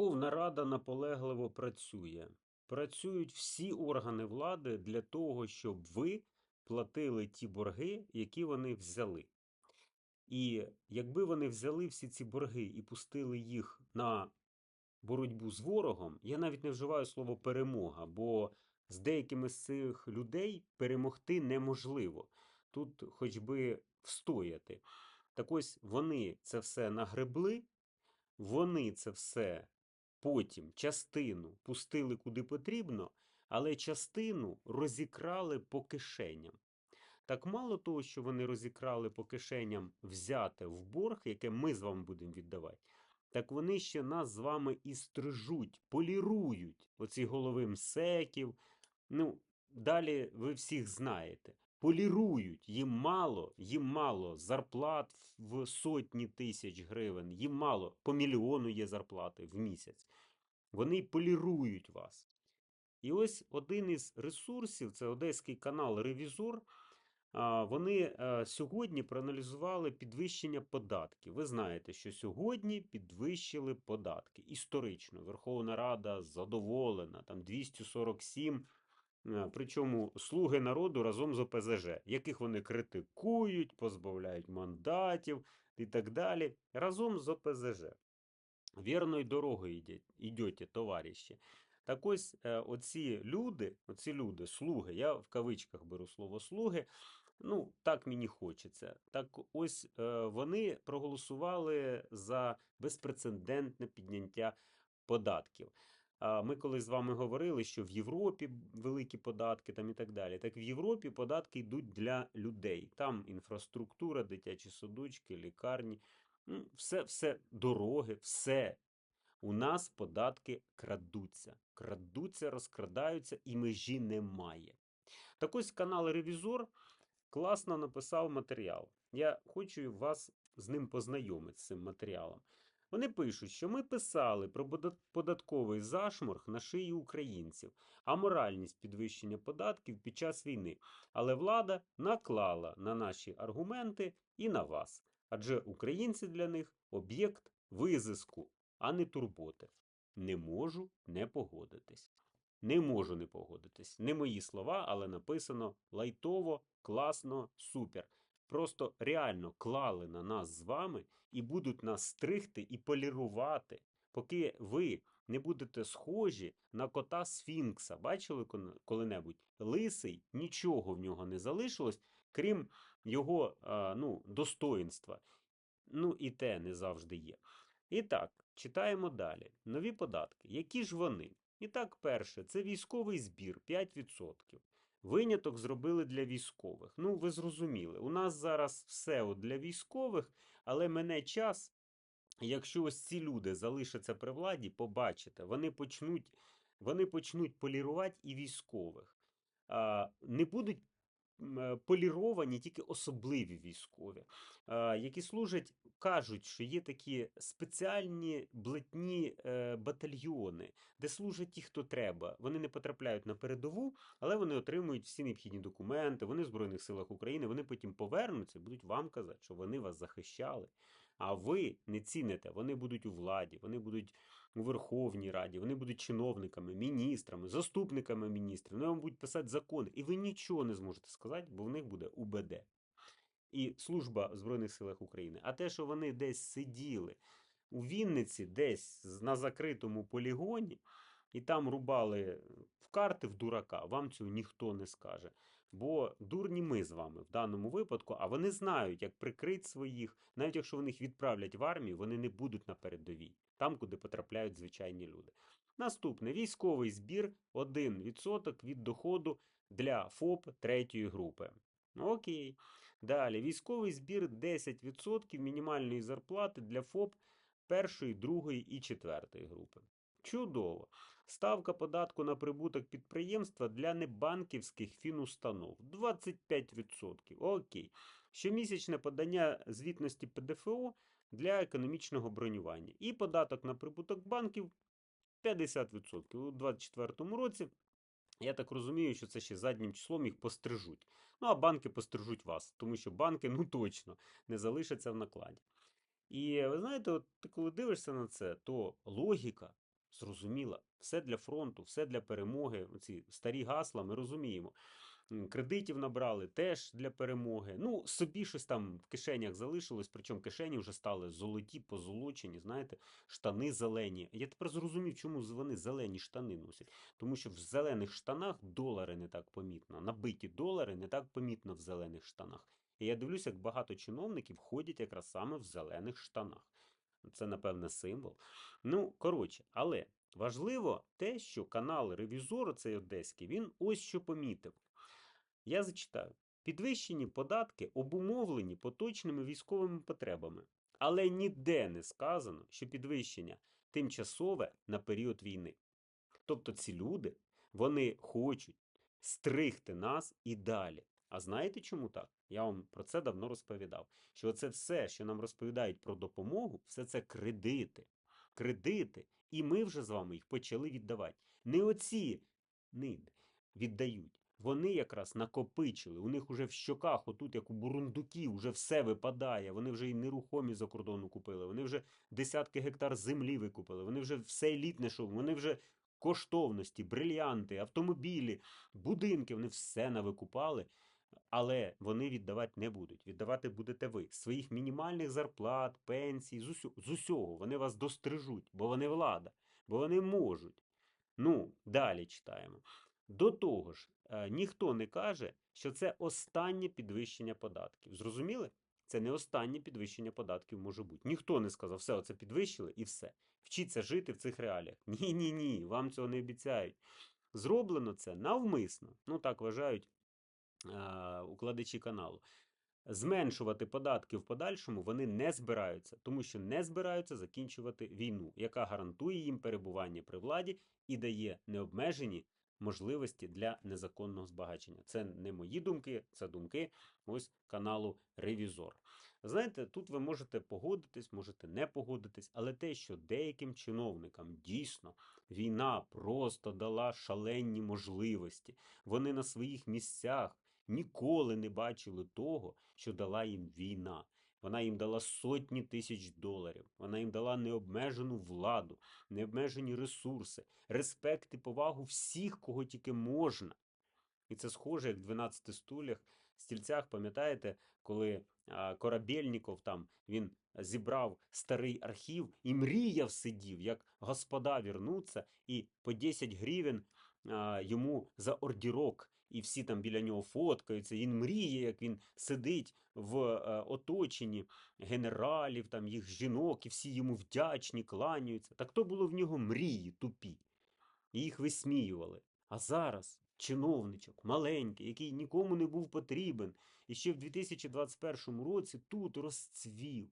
Верховна Рада наполегливо працює. Працюють всі органи влади для того, щоб ви платили ті борги, які вони взяли. І якби вони взяли всі ці борги і пустили їх на боротьбу з ворогом, я навіть не вживаю слово перемога, бо з деякими з цих людей перемогти неможливо. Тут хоч би встояти. Так ось вони це все нагребли, вони це все потім частину пустили куди потрібно, але частину розікрали по кишеням. Так мало того, що вони розікрали по кишеням взяте в борг, яке ми з вами будемо віддавати, так вони ще нас з вами і стрижуть, полірують оці голови мсеків. Ну, далі ви всіх знаєте. Полірують, їм мало, їм мало зарплат в сотні тисяч гривень, їм мало, по мільйону є зарплати в місяць. Вони полірують вас. І ось один із ресурсів, це одеський канал Ревізор. Вони е, сьогодні проаналізували підвищення податків. Ви знаєте, що сьогодні підвищили податки. Історично Верховна Рада задоволена, там 247 Е, Причому слуги народу разом з ОПЗЖ, яких вони критикують, позбавляють мандатів і так далі. Разом з ОПЗЖ. Вірною дорогою йдете, товариші. Так ось е, оці люди, оці люди, слуги, я в кавичках беру слово слуги. Ну, так мені хочеться. Так ось е, вони проголосували за безпрецедентне підняття податків. Ми колись з вами говорили, що в Європі великі податки там і так далі. Так в Європі податки йдуть для людей. Там інфраструктура, дитячі садочки, лікарні, ну, все, все, дороги, все. У нас податки крадуться, крадуться, розкрадаються, і межі немає. Так ось канал Ревізор класно написав матеріал. Я хочу вас з ним познайомити з цим матеріалом. Вони пишуть, що ми писали про податковий зашморг на шиї українців, аморальність підвищення податків під час війни. Але влада наклала на наші аргументи і на вас. Адже українці для них об'єкт визиску, а не турботи. Не можу не погодитись. Не можу не погодитись. Не мої слова, але написано лайтово, класно, супер. Просто реально клали на нас з вами і будуть нас стригти і полірувати, поки ви не будете схожі на кота Сфінкса. Бачили коли- коли-небудь? Лисий, нічого в нього не залишилось, крім його ну, достоїнства. Ну і те не завжди є. І так, читаємо далі. Нові податки. Які ж вони? І так, перше, це військовий збір 5%. Виняток зробили для військових. Ну, ви зрозуміли, у нас зараз все для військових, але мене час, якщо ось ці люди залишаться при владі, побачите, вони почнуть, вони почнуть полірувати і військових. Не будуть поліровані тільки особливі військові, які служать, кажуть, що є такі спеціальні блатні е, батальйони, де служать ті, хто треба. Вони не потрапляють на передову, але вони отримують всі необхідні документи, вони в Збройних силах України, вони потім повернуться і будуть вам казати, що вони вас захищали. А ви не ціните, вони будуть у владі, вони будуть у Верховній Раді, вони будуть чиновниками, міністрами, заступниками міністрів, вони вам будуть писати закони, і ви нічого не зможете сказати, бо в них буде УБД. І служба в Збройних силах України. А те, що вони десь сиділи у Вінниці, десь на закритому полігоні, і там рубали в карти в дурака, вам цього ніхто не скаже. Бо дурні ми з вами в даному випадку, а вони знають, як прикрити своїх, навіть якщо вони їх відправлять в армію, вони не будуть на передовій, там, куди потрапляють звичайні люди. Наступне військовий збір 1% від доходу для ФОП третьої групи. Окей. Далі військовий збір 10% мінімальної зарплати для ФОП першої, другої і четвертої групи. Чудово. Ставка податку на прибуток підприємства для небанківських фінустанов 25%. Окей. Щомісячне подання звітності ПДФО для економічного бронювання. І податок на прибуток банків 50%. У 2024 році. Я так розумію, що це ще заднім числом їх пострижуть. Ну, а банки пострижуть вас, тому що банки, ну точно, не залишаться в накладі. І ви знаєте, от ти коли дивишся на це, то логіка, Зрозуміло, все для фронту, все для перемоги. Ці старі гасла ми розуміємо. Кредитів набрали теж для перемоги. Ну, собі щось там в кишенях залишилось, причому кишені вже стали золоті, позолочені, знаєте, штани зелені. Я тепер зрозумів, чому вони зелені штани носять. Тому що в зелених штанах долари не так помітно. Набиті долари не так помітно в зелених штанах. І я дивлюся, як багато чиновників ходять якраз саме в зелених штанах. Це, напевне, символ. Ну, коротше, але важливо те, що канал Ревізор, цей одеський, він ось що помітив. Я зачитаю. Підвищені податки обумовлені поточними військовими потребами, але ніде не сказано, що підвищення тимчасове на період війни. Тобто ці люди вони хочуть стригти нас і далі. А знаєте чому так? Я вам про це давно розповідав. Що це все, що нам розповідають про допомогу, все це кредити. Кредити. І ми вже з вами їх почали віддавати. Не оці ниди віддають. Вони якраз накопичили. У них уже в щоках, отут, як у бурундуків, вже все випадає. Вони вже і нерухомі за кордону купили. Вони вже десятки гектар землі викупили. Вони вже все елітне, що вони вже коштовності, брильянти, автомобілі, будинки, вони все навикупали. Але вони віддавати не будуть. Віддавати будете ви. З Своїх мінімальних зарплат, пенсій, з, усю, з усього. Вони вас дострижуть, бо вони влада, бо вони можуть. Ну, далі читаємо. До того ж, е, ніхто не каже, що це останнє підвищення податків. Зрозуміли? Це не останнє підвищення податків може бути. Ніхто не сказав, все, оце підвищили і все. Вчіться жити в цих реаліях. Ні, ні, ні, вам цього не обіцяють. Зроблено це навмисно. Ну так вважають укладачі каналу. Зменшувати податки в подальшому вони не збираються, тому що не збираються закінчувати війну, яка гарантує їм перебування при владі і дає необмежені можливості для незаконного збагачення. Це не мої думки, це думки ось каналу Ревізор. Знаєте, тут ви можете погодитись, можете не погодитись, але те, що деяким чиновникам дійсно війна просто дала шалені можливості, вони на своїх місцях ніколи не бачили того, що дала їм війна. Вона їм дала сотні тисяч доларів. Вона їм дала необмежену владу, необмежені ресурси, респект і повагу всіх, кого тільки можна. І це схоже, як в 12 стулях, стільцях, пам'ятаєте, коли Корабельніков там він зібрав старий архів і мріяв сидів, як господа вернуться, і по 10 гривень йому за ордірок, і всі там біля нього фоткаються. Він мріє, як він сидить в е, оточенні генералів, там їх жінок, і всі йому вдячні, кланяються. Так то було в нього мрії тупі. І їх висміювали. А зараз чиновничок маленький, який нікому не був потрібен, і ще в 2021 році тут розцвів,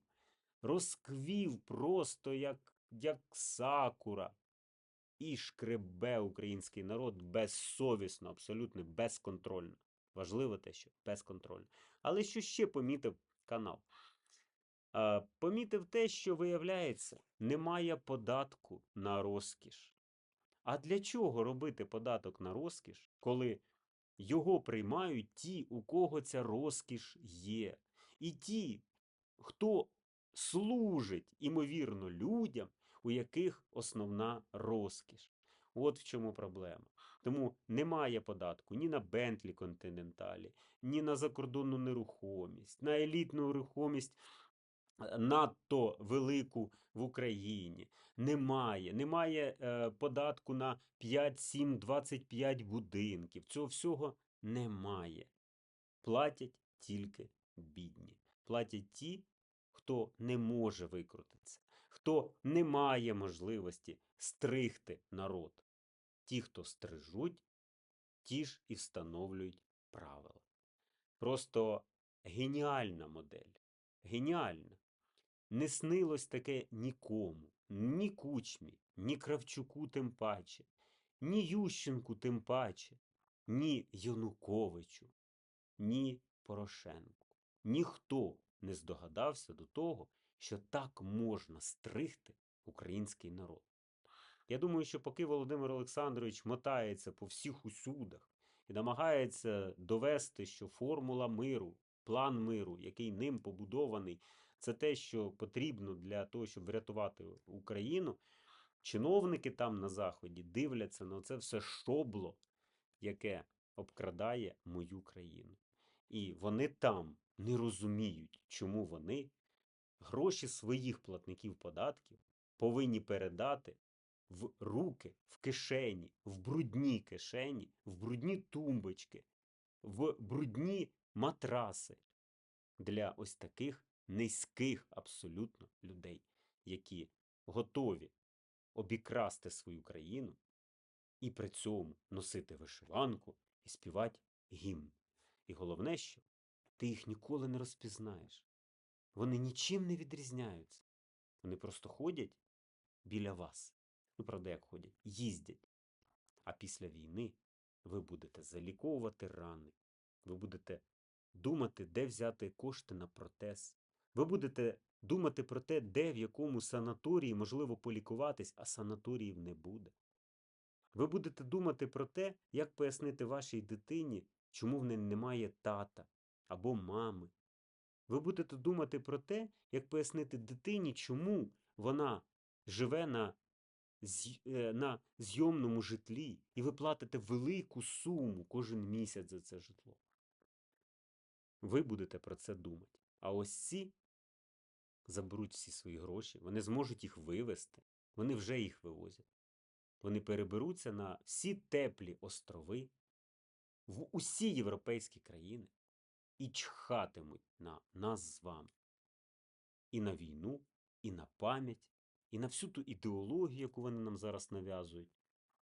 розквів просто як, як сакура. І шкребе український народ безсовісно, абсолютно безконтрольно. Важливо те, що безконтрольно. Але що ще помітив канал? Помітив те, що виявляється, немає податку на розкіш. А для чого робити податок на розкіш, коли його приймають ті, у кого ця розкіш є? І ті, хто служить, імовірно, людям, у яких основна розкіш. От в чому проблема. Тому немає податку ні на Бентлі Континенталі, ні на закордонну нерухомість, на елітну нерухомість е, надто велику в Україні. Немає. Немає е, податку на 5, 7, 25 будинків. Цього всього немає. Платять тільки бідні. Платять ті, хто не може викрутитися, хто не має можливості стригти народ. Ті, хто стрижуть, ті ж і встановлюють правила. Просто геніальна модель. Геніальна. Не снилось таке нікому, ні Кучмі, ні Кравчуку тим паче, ні Ющенку тим паче, ні Януковичу, ні Порошенку. Ніхто не здогадався до того, що так можна стригти український народ. Я думаю, що поки Володимир Олександрович мотається по всіх усюдах і намагається довести, що формула миру, план миру, який ним побудований, це те, що потрібно для того, щоб врятувати Україну, чиновники там на заході дивляться на це все шобло, яке обкрадає мою країну. І вони там не розуміють, чому вони гроші своїх платників податків повинні передати в руки, в кишені, в брудні кишені, в брудні тумбочки, в брудні матраси для ось таких низьких абсолютно людей, які готові обікрасти свою країну і при цьому носити вишиванку і співати гімн. І головне, що ти їх ніколи не розпізнаєш. Вони нічим не відрізняються. Вони просто ходять біля вас. Ну, правда, як ходять, їздять. А після війни ви будете заліковувати рани, ви будете думати, де взяти кошти на протез. Ви будете думати про те, де в якому санаторії можливо полікуватись, а санаторіїв не буде. Ви будете думати про те, як пояснити вашій дитині, чому в неї немає тата або мами. Ви будете думати про те, як пояснити дитині, чому вона живе на, е, на зйомному житлі, і ви платите велику суму кожен місяць за це житло. Ви будете про це думати. А ось ці заберуть всі свої гроші, вони зможуть їх вивезти, вони вже їх вивозять. Вони переберуться на всі теплі острови в усі європейські країни і чхатимуть на нас з вами. І на війну, і на пам'ять, і на всю ту ідеологію, яку вони нам зараз нав'язують.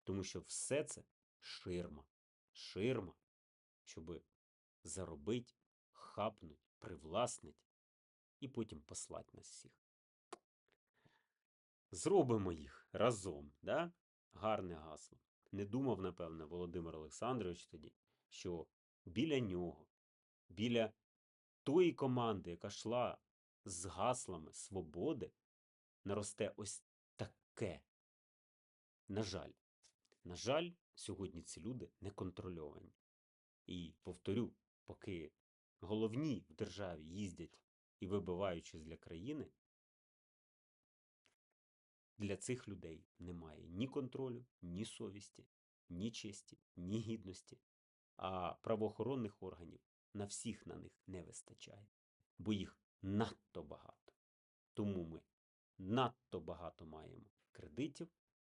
Тому що все це ширма. Ширма, щоб заробить, хапнуть, привласнить і потім послать нас всіх. Зробимо їх разом, да? Гарне гасло. Не думав, напевне, Володимир Олександрович тоді, що біля нього, біля тої команди, яка йшла з гаслами свободи, наросте ось таке. На жаль, на жаль, сьогодні ці люди не контрольовані. І повторю, поки головні в державі їздять і вибиваючись для країни, для цих людей немає ні контролю, ні совісті, ні честі, ні гідності. А правоохоронних органів на всіх на них не вистачає, бо їх надто багато. Тому ми надто багато маємо кредитів,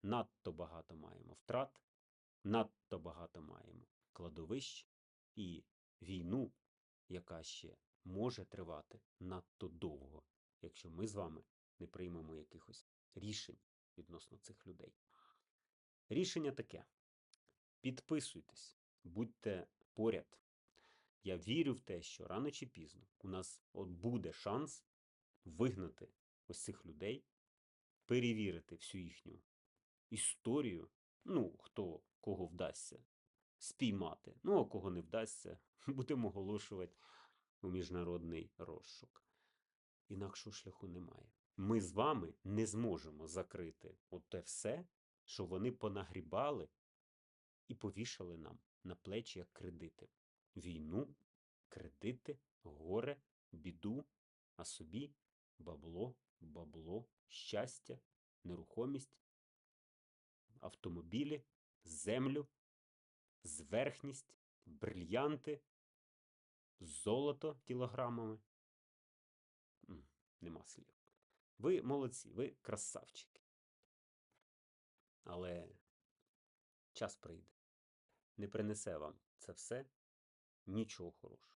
надто багато маємо втрат, надто багато маємо кладовищ і війну, яка ще може тривати надто довго, якщо ми з вами не приймемо якихось рішень відносно цих людей. Рішення таке: підписуйтесь, будьте поряд. Я вірю в те, що рано чи пізно у нас от буде шанс вигнати ось цих людей, перевірити всю їхню історію. Ну, хто кого вдасться спіймати. Ну, а кого не вдасться, будемо оголошувати у міжнародний розшук. Інакшого шляху немає. Ми з вами не зможемо закрити оте все, що вони понагрібали і повішали нам на плечі як кредити. Війну, кредити, горе, біду, а собі бабло, бабло, щастя, нерухомість, автомобілі, землю, зверхність, брильянти, золото кілограмами. Нема слів. Ви молодці, ви красавчики. Але час прийде. Не принесе вам це все нічого хорошого.